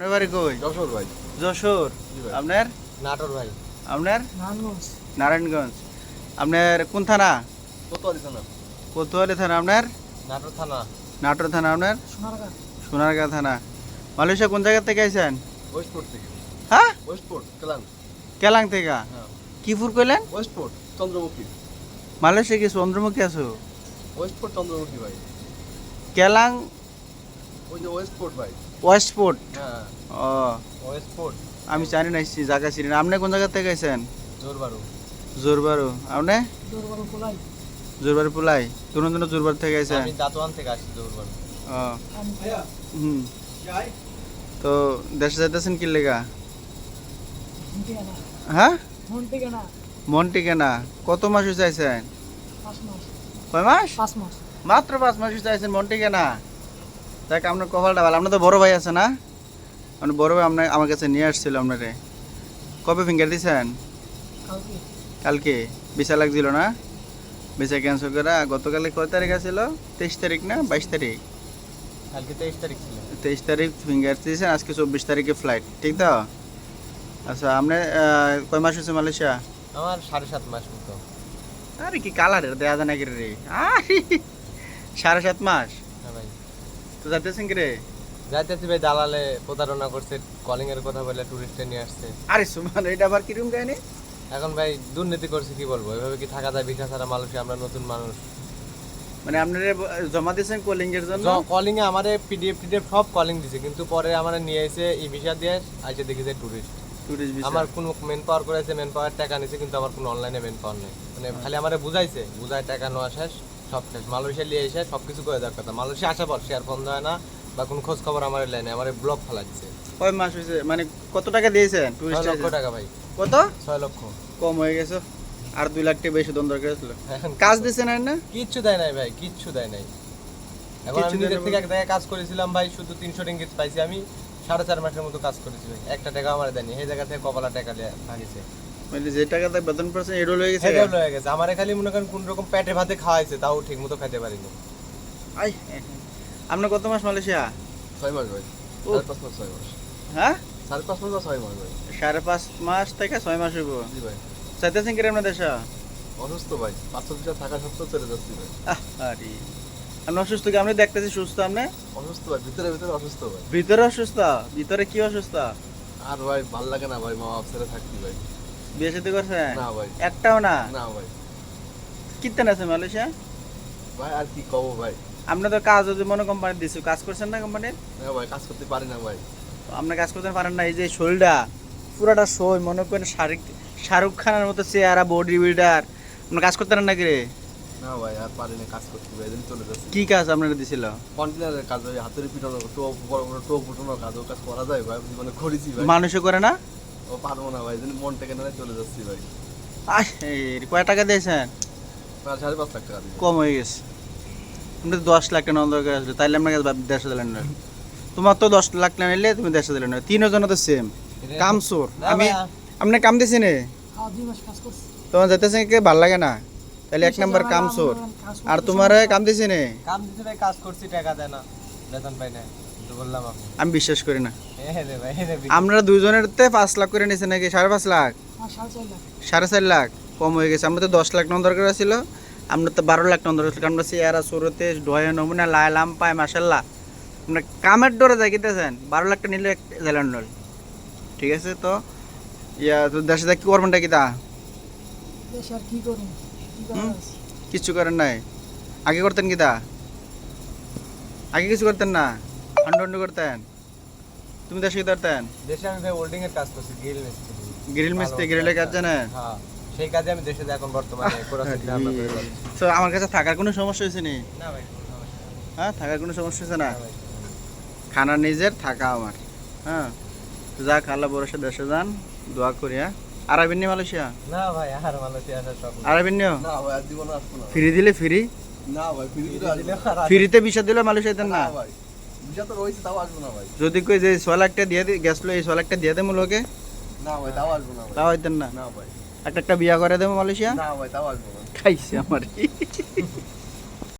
আপনার বাড়ি কই? যশোর ভাই। যশোর। আপনার? নাটোর ভাই। আপনার? নারায়ণগঞ্জ। নারায়ণগঞ্জ। আপনার কোন থানা? কোতোয়ালি থানা। কোতোয়ালি থানা আপনার? নাটোর থানা। নাটোর থানা আপনার? সোনারগাঁ। সোনারগাঁ থানা। মালয়েশিয়া কোন জায়গা থেকে আইছেন? ওয়েস্টপোর্ট থেকে। হ্যাঁ? ওয়েস্টপোর্ট কেলান কেলাং থেকে? হ্যাঁ। কি ফুর কইলেন? ওয়েস্টপোর্ট চন্দ্রমুখী। মালয়েশিয়া কি চন্দ্রমুখী আছো? ওয়েস্টপোর্ট চন্দ্রমুখী ভাই। কেলাং ওই যে ওয়েস্টপোর্ট ভাই। ওয়েস্টপোর্ট হ্যাঁ। ও। ওয়েস্টপোর্ট আমি জানি না জায়গা চিনি না। আপনি কোন জায়গা থেকে আইছেন জোরবারু। জোরবারু। আপনি? জোরবারু পুলাই। দুনো দুনো জোরবার থেকে আইছেন আমি দাঁতওয়ান থেকে আসছি জোরবারু। ও। আমি হুম। তো দেশে যাইতেছেন কি লেগা? হ্যাঁ? মন টিকে না। কত মাস হয়েছে আইছেন? পাঁচ মাস। কয় মাস? পাঁচ মাস। মাত্র পাঁচ মাস হয়েছে আইছেন মন টিকে না? দেখ আপনার কপালটা ভালো। আপনার তো বড় ভাই আছে না? আপনার বড় ভাই আপনার আমার কাছে নিয়ে আসছিল আপনারে। কবে ফিঙ্গার দিছেন? কালকে। বিশা লাগছিল না? বিশা ক্যান্সেল করা গতকালে কয় তারিখ আছিল? তেইশ তারিখ না? বাইশ তারিখ? কালকে তেইশ তারিখ ছিল। তেইশ তারিখ ফিঙ্গার দিয়েছেন আজকে চব্বিশ তারিখে ফ্লাইট ঠিক তো? আচ্ছা আপনি কয় মাস হয়েছে মালয়েশিয়া? আমার সাড়ে সাত মাস মতো। আরে কি কালার দেয়া যায় নাকি রে? আরে, সাড়ে সাত মাস? হ্যাঁ ভাই। তো যাইতেছেন কি রে যাইতেছি ভাই দালালে প্রতারণা করছে কলিং এর কথা বলে টুরিস্টে নিয়ে আসছে। আরে সুমান এটা আবার কিরম কাহিনী এখন ভাই দুর্নীতি করছে কি বলব? এভাবে কি থাকা যায়? ভিসা ছাড়া মানুষ আমরা নতুন মানুষ। মানে আপনারা জমা দিয়েছেন কলিং এর জন্য? কলিং এ আমারে পিডিএফ টিডিএফ সব কলিং দিছে কিন্তু পরে আমার নিয়ে এসে ই ভিসা দিয়ে আইসে দেখি যে টুরিস্ট টুরিস্ট ভিসা আমার কোনো মেন পাওয়ার করেছে মেন পাওয়ার টাকা নিছে কিন্তু আমার কোনো অনলাইনে মেন পাওয়ার নেই। মানে খালি আমারে বুঝাইছে বুঝায় টাকা নেওয়া শেষ। সব শেষ মালয়েশিয়া নিয়ে এসে সব কিছু করে দেওয়ার কথা। মালয়েশিয়া আসার পর না বা কোনো খোঁজ খবর আমার আমার ব্লক ফেলা দিচ্ছে কয় মাস হয়েছে? মানে কত টাকা দিয়েছেন টুরিস্ট লক্ষ টাকা ভাই। কত? ছয় লক্ষ। কম হয়ে গেছে। আর দুই লাখ টাকা বেশি কাজ দিয়েছেন আর না? কিচ্ছু দেয় নাই ভাই কিচ্ছু দেয় নাই। এখন আমি নিজের থেকে এক জায়গায় কাজ করেছিলাম ভাই শুধু তিনশো রিঙ্গিত পাইছি আমি। সাড়ে চার মাসের মতো কাজ করেছি একটা টাকা আমার দেয়নি। সেই জায়গা থেকে কপালা টাকা লিয়ে ভাগিছে। মানে যে টাকাতে বেতন পাচ্ছেন এডল হয়ে গেছে? গেছে। আমার খালি মনে করেন কোন রকম পেটে ভাতে খাওয়াইছে তাও ঠিক মতো খাইতে পারিনি। আই আপনার কত মাস মালয়েশিয়া? ছয় মাস ভাই। সাড়ে পাঁচ মাস ছয় মাস। হ্যাঁ? সাড়ে পাঁচ মাস বা ছয় মাস ভাই সাড়ে পাঁচ মাস থেকে ছয় মাস হইব। জি ভাই। চাইতেছেন কি রে আপনার দেশে? অসুস্থ ভাই। পাঁচশো থাকা সত্ত্বেও চলে যাচ্ছি ভাই। আহ, আরে আপনি অসুস্থ কি? আপনি দেখতেছি সুস্থ আপনি? অসুস্থ ভাই ভিতরে ভিতরে অসুস্থ ভাই। ভিতরে অসুস্থ? ভিতরে কি অসুস্থ? আর ভাই ভালো লাগে না ভাই মা বাপ ছেড়ে থাকতি ভাই। বিয়ে সাথে করছেন না ভাই। একটাও না? না ভাই। কিতেন আছে মালয়েশিয়া? ভাই আর কি কব ভাই? আপনি তো কাজ যদি মনে কোম্পানি দিছো কাজ করছেন না কোম্পানির না ভাই কাজ করতে পারি না ভাই। আপনি কাজ করতে পারেন না এই যে শরীরটা পুরাটা সই মনে করেন শাহরুখ শাহরুখ খানের মতো চেহারা বডি বিল্ডার আপনি কাজ করতে পারেন নাকি রে? না ভাই আর পারি না কাজ করতে ভাই এদিন চলে যাচ্ছি। কি কাজ আপনারা দিছিল? কন্টেনারের কাজ ভাই হাতের পিটানো টোপ বড় বড় টোপ উঠানোর কাজ ও কাজ করা যায় ভাই মানে করেছি ভাই। মানুষে করে না? ও পারব না ভাই এদিন মন থেকে না চলে যাচ্ছি ভাই। কয় টাকা দিয়েছেন? সাড়ে পাঁচ লাখ টাকা কম হয়ে গেছে। তুমি তো দশ লাখ টাকা দরকার আসলে তাইলে আপনাকে দেড়শো দিলেন না। তোমার তো দশ লাখ টাকা নিলে তুমি দেড়শো দিলেন না। তিনজন তো সেম কাম চোর আমি আপনি কাম দিছি নে তোমার যেতেছে কি? ভালো লাগে না। তাহলে এক নাম্বার কাম চোর আর তোমার কাম দিছি নে কাম দিতে ভাই কাজ করছি টাকা দেয় না বেতন পাই না বললাম আমি বিশ্বাস করি না। হ্যাঁ আমরা দুজনের তে পাঁচ লাখ করে নিছে নাকি? সাড়ে পাঁচ লাখ? সাড়ে চার লাখ। সাড়ে চার লাখ। কম হয়ে গেছে। আমরা তো দশ লাখ টাকা দরকার ছিল। আমরা তো বারো লাখ দরকার ছিল। আমরা চেয়ারা সুরতে ডয়ে নমুনা লাইলাম পাই মাসাল্লাহ আমরা কামের ডরে যাই কিতেছেন বারো লাখ টাকা নিলে জেলান নল। ঠিক আছে তো? ইয়া তো দেশে যা কি করবেনটা কিতা দেশে আর কি করুন? কি করার কিচ্ছু করেন নাই। আগে করতেন কিতা আগে কিছু করতেন না? তুমি দেশে কি করতেন দেশে আমি ভাই হোল্ডিং এর কাজ করছি গ্রিল মিস্ত্রি। গ্রিল মিস্ত্রি গ্রিলের কাজ জানেন? হ্যাঁ সেই কাজে আমি দেশে এখন বর্তমানে করে তো আমার কাছে থাকার কোনো সমস্যা হয়েছে নি? না ভাই। হ্যাঁ থাকার কোনো সমস্যা হয়েছে না? না খানা নিজের থাকা আমার। হ্যাঁ আল্লাহ বরসে দেশে যান দোয়া করি হ্যাঁ। আরাবিন নি মালয়েশিয়া? না ভাই আর মালয়েশিয়া আসার। আরাবিন নিও না ভাই আর জীবনে আসব না। ফ্রি দিলে ফ্রি? না ভাই ফ্রি দিলে ফ্রিতে বিষা দিলে মালয়েশিয়া দেন না? না ভাই। যদি কই যে ছ লাখটা দিয়ে দি গেছিল এই ছ লাখটা দিয়ে দেবো লোকে? না ভাই তাও আসব না তাও হইতেন না? না ভাই। একটা একটা বিয়া করে দেবো মালয়েশিয়া? না ভাই তাও আসব না। খাইছে আমার।